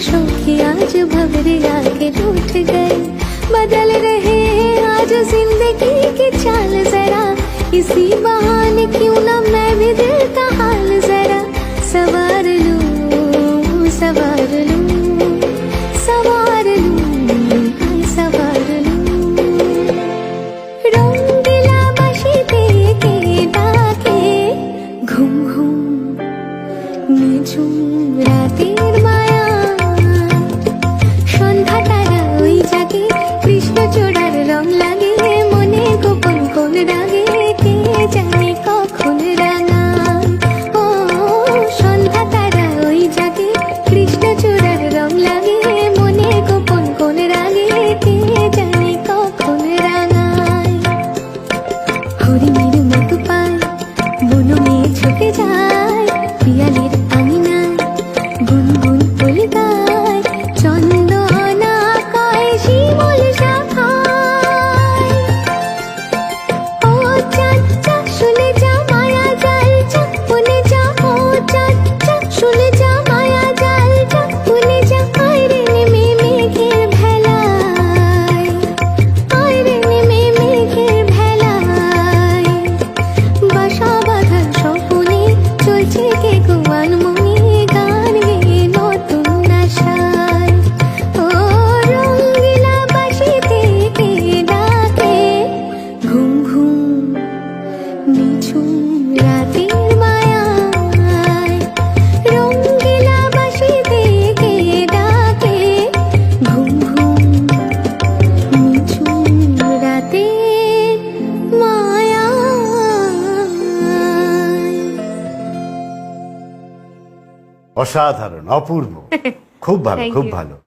शोखी आज भवरे आके लूट गए। बदल रहे हैं आज ज़िंदगी की चाल जरा। इसी 一见你 অসাধারণ অপূর্ব। খুব ভালো খুব ভালো।